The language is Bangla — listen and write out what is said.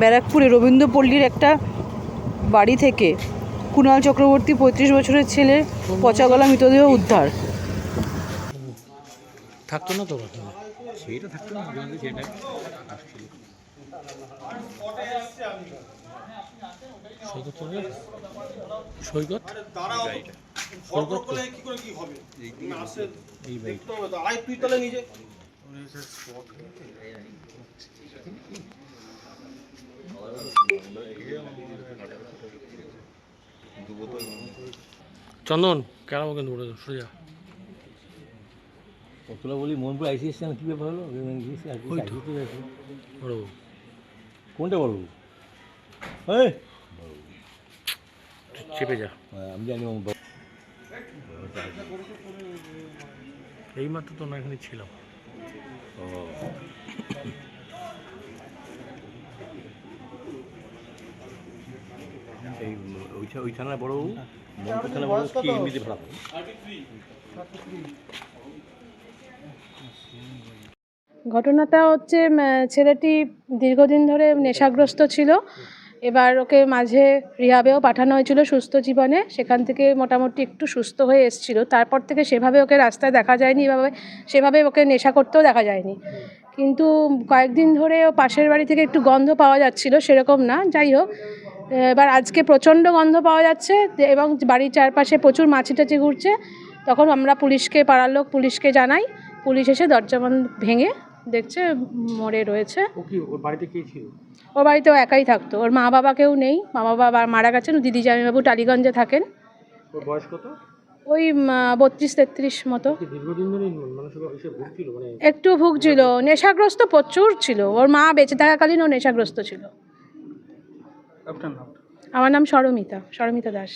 ব্যারাকপুরে রবীন্দ্রপল্লীর একটা বাড়ি থেকে কুণাল চক্রবর্তী পঁয়ত্রিশ বছরের ছেলে পচাগলা মৃতদেহ উদ্ধার। থাকতো না তো সেইটা থাকতো না সেটা সৈকত? এই বাইক চন্দন কেন কিন্তু বলে সোজা কতটা বলি মোহনপুর আইসি এসছে না কী ব্যাপার হলো? গিয়েছি আর ওই বড় কোনটা বড় এই! চেপে যা। হ্যাঁ, আমি জানি আমার বাবা- এই তো না এখানে ছিলাম। এই ওই থানার বড়বাবু বড় কি? এমনিতে ভাড়া? ঘটনাটা হচ্ছে ছেলেটি দীর্ঘদিন ধরে নেশাগ্রস্ত ছিল। এবার ওকে মাঝে রিহাবেও পাঠানো হয়েছিল সুস্থ জীবনে। সেখান থেকে মোটামুটি একটু সুস্থ হয়ে এসেছিল। তারপর থেকে সেভাবে ওকে রাস্তায় দেখা যায়নি, এভাবে সেভাবে ওকে নেশা করতেও দেখা যায়নি। কিন্তু কয়েকদিন ধরে ও পাশের বাড়ি থেকে একটু গন্ধ পাওয়া যাচ্ছিল, সেরকম না। যাই হোক, এবার আজকে প্রচণ্ড গন্ধ পাওয়া যাচ্ছে এবং বাড়ির চারপাশে প্রচুর মাছি টাছি ঘুরছে। তখন আমরা পুলিশকে, পাড়ার লোক পুলিশকে জানাই। পুলিশ এসে দরজা ভেঙে দেখছে মরে রয়েছে। বাড়িতে কে ছিল? ও বাড়িতেও একাই থাকতো। ওর মা বাবা কেউ নেই। মা বাবা মারা গেছেন। দিদি জামাইবাবু টালিগঞ্জে থাকেন। ওর বয়স কত? ওই বত্রিশ তেত্রিশ মতো। ভুগছিল? মানে একটু ভুগছিল। নেশাগ্রস্ত প্রচুর ছিল। ওর মা বেঁচে থাকাকালীন ও নেশাগ্রস্ত ছিল। আমার নাম সরমিতা সরমিতা দাস।